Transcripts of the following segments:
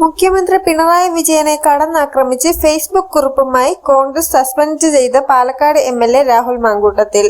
മുഖ്യമന്ത്രി പിണറായി വിജയനെ കടന്നാക്രമിച്ച് ഫേസ്ബുക്ക് കുറിപ്പുമായി കോൺഗ്രസ് സസ്പെൻഡ് ചെയ്ത Palakkad M L A Rahul Mankoottathil.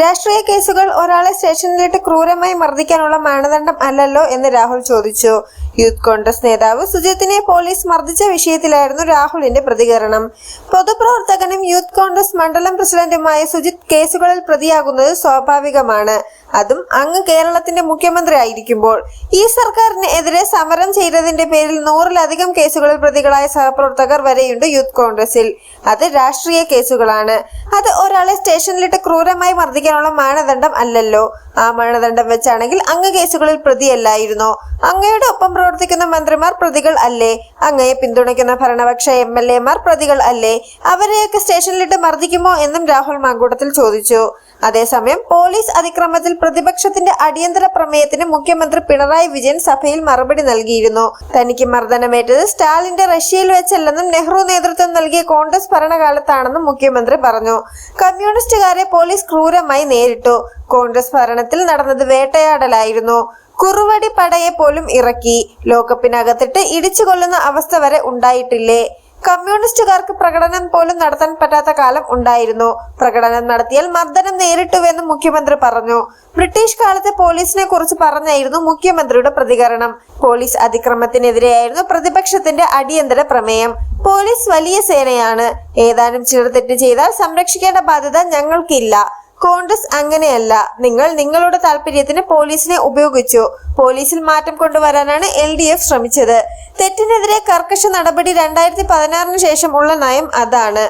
രാഷ്ട്രീയ കേസുകൾ ഒരാളെ സ്റ്റേഷനിലിട്ട് ക്രൂരമായി മർദ്ദിക്കാനുള്ള മാനദണ്ഡം അല്ലല്ലോ എന്ന് രാഹുൽ ചോദിച്ചു. യൂത്ത് കോൺഗ്രസ് നേതാവ് സുജിത്തിനെ പോലീസ് മർദ്ദിച്ച വിഷയത്തിലായിരുന്നു രാഹുലിന്റെ പ്രതികരണം. പൊതുപ്രവർത്തകനും യൂത്ത് കോൺഗ്രസ് മണ്ഡലം പ്രസിഡന്റുമായ സുജിത് കേസുകളിൽ പ്രതിയാകുന്നത് സ്വാഭാവികമാണ്. അതും അങ്ങ് കേരളത്തിന്റെ മുഖ്യമന്ത്രി ആയിരിക്കുമ്പോൾ ഈ സർക്കാരിന് എതിരെ സമരം ചെയ്തതിന്റെ പേരിൽ നൂറിലധികം കേസുകളിൽ പ്രതികളായ സഹപ്രവർത്തകർ വരെയുണ്ട് യൂത്ത് കോൺഗ്രസിൽ. അത് രാഷ്ട്രീയ കേസുകളാണ്. അത് ഒരാളെ സ്റ്റേഷനിലിട്ട് ക്രൂരമായി മർദ്ദിക്കാനുള്ള മാനദണ്ഡം അല്ലല്ലോ. ആ മാനദണ്ഡം വെച്ചാണെങ്കിൽ അങ്ങ് കേസുകളിൽ പ്രതിയല്ലായിരുന്നോ. അങ്ങയുടെ ഒപ്പം പ്രവർത്തിക്കുന്ന മന്ത്രിമാർ പ്രതികൾ അല്ലേ? അങ്ങയെ പിന്തുണയ്ക്കുന്ന ഭരണപക്ഷ എം എൽ എമാർ പ്രതികൾ അല്ലേ? അവരെയൊക്കെ സ്റ്റേഷനിലിട്ട് മർദ്ദിക്കുമോ എന്നും രാഹുൽ മാങ്കൂട്ടത്തിൽ ചോദിച്ചു. അതേസമയം പോലീസ് അതിക്രമത്തിൽ പ്രതിപക്ഷത്തിന്റെ അടിയന്തര പ്രമേയത്തിന് മുഖ്യമന്ത്രി പിണറായി വിജയൻ സഭയിൽ മറുപടി നൽകിയിരുന്നു. തനിക്ക് മർദ്ദനമേറ്റത് സ്റ്റാലിന്റെ റഷ്യയിൽ വെച്ചല്ലെന്നും നെഹ്റു നേതൃത്വം നൽകിയ കോൺഗ്രസ് ഭരണകാലത്താണെന്നും മുഖ്യമന്ത്രി പറഞ്ഞു. കമ്മ്യൂണിസ്റ്റുകാരെ പോലീസ് ക്രൂരമായി നേരിട്ടു. കോൺഗ്രസ് ഭരണത്തിൽ നടന്നത് വേട്ടയാടലായിരുന്നു. കുറുവടി പടയെ പോലും ഇറക്കി. ലോകപ്പിനകത്തിട്ട് ഇടിച്ചു കൊല്ലുന്ന അവസ്ഥ വരെ ഉണ്ടായിട്ടില്ലേ? കമ്മ്യൂണിസ്റ്റുകാർക്ക് പ്രകടനം പോലും നടത്താൻ പറ്റാത്ത കാലം ഉണ്ടായിരുന്നു. പ്രകടനം നടത്തിയാൽ മർദ്ദനം നേരിട്ടുവെന്ന് മുഖ്യമന്ത്രി പറഞ്ഞു. ബ്രിട്ടീഷ് കാലത്തെ പോലീസിനെ കുറിച്ച് പറഞ്ഞായിരുന്നു മുഖ്യമന്ത്രിയുടെ പ്രതികരണം. പോലീസ് അതിക്രമത്തിനെതിരെയായിരുന്നു പ്രതിപക്ഷത്തിന്റെ അടിയന്തര പ്രമേയം. പോലീസ് വലിയ സേനയാണ്. ഏതാനും ചിലർ തെറ്റ് ചെയ്താൽ സംരക്ഷിക്കേണ്ട ബാധ്യത ഞങ്ങൾക്കില്ല. കോൺഗ്രസ് അങ്ങനെയല്ല. നിങ്ങൾ നിങ്ങളുടെ താല്പര്യത്തിന് പോലീസിനെ ഉപയോഗിച്ചു. പോലീസിൽ മാറ്റം കൊണ്ടുവരാനാണ് എൽ ഡി എഫ് ശ്രമിച്ചത്. തെറ്റിനെതിരെ കർക്കശ നടപടി രണ്ടായിരത്തി പതിനാറിന് ശേഷം ഉള്ള നയം അതാണ്.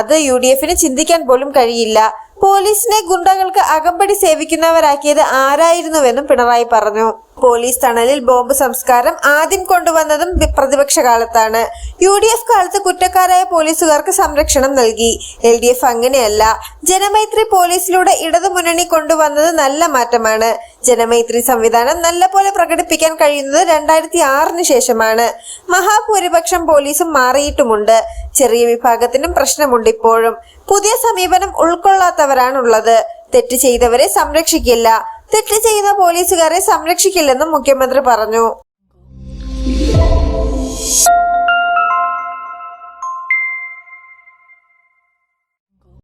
അത് യു ഡി എഫിന് ചിന്തിക്കാൻ പോലും കഴിയില്ല. പോലീസിനെ ഗുണ്ടകൾക്ക് അകമ്പടി സേവിക്കുന്നവരാക്കിയത് ആരായിരുന്നുവെന്നും പിണറായി പറഞ്ഞു. പോലീസ് തണലിൽ ബോംബ് സംസ്കാരം ആദ്യം കൊണ്ടുവന്നതും പ്രതിപക്ഷ കാലത്താണ് യു ഡി എഫ് കാലത്ത് കുറ്റക്കാരായ പോലീസുകാർക്ക് സംരക്ഷണം നൽകി. എൽ ഡി എഫ് അങ്ങനെയല്ല. ജനമൈത്രി പോലീസിലൂടെ ഇടതുമുന്നണി കൊണ്ടുവന്നത് നല്ല മാറ്റമാണ്. ജനമൈത്രി സംവിധാനം നല്ലപോലെ പ്രകടിപ്പിക്കാൻ കഴിയുന്നത് രണ്ടായിരത്തി ആറിന് ശേഷമാണ്. മഹാഭൂരിപക്ഷം പോലീസും മാറിയിട്ടുമുണ്ട്. ചെറിയ വിഭാഗത്തിനും പ്രശ്നമുണ്ട് ഇപ്പോഴും. പുതിയ സമീപനം ഉൾക്കൊള്ളാത്തവരാണുള്ളത്. തെറ്റ് ചെയ്തവരെ സംരക്ഷിക്കില്ല. തെറ്റ് ചെയ്യുന്ന പോലീസുകാരെ സംരക്ഷിക്കില്ലെന്നും മുഖ്യമന്ത്രി പറഞ്ഞു.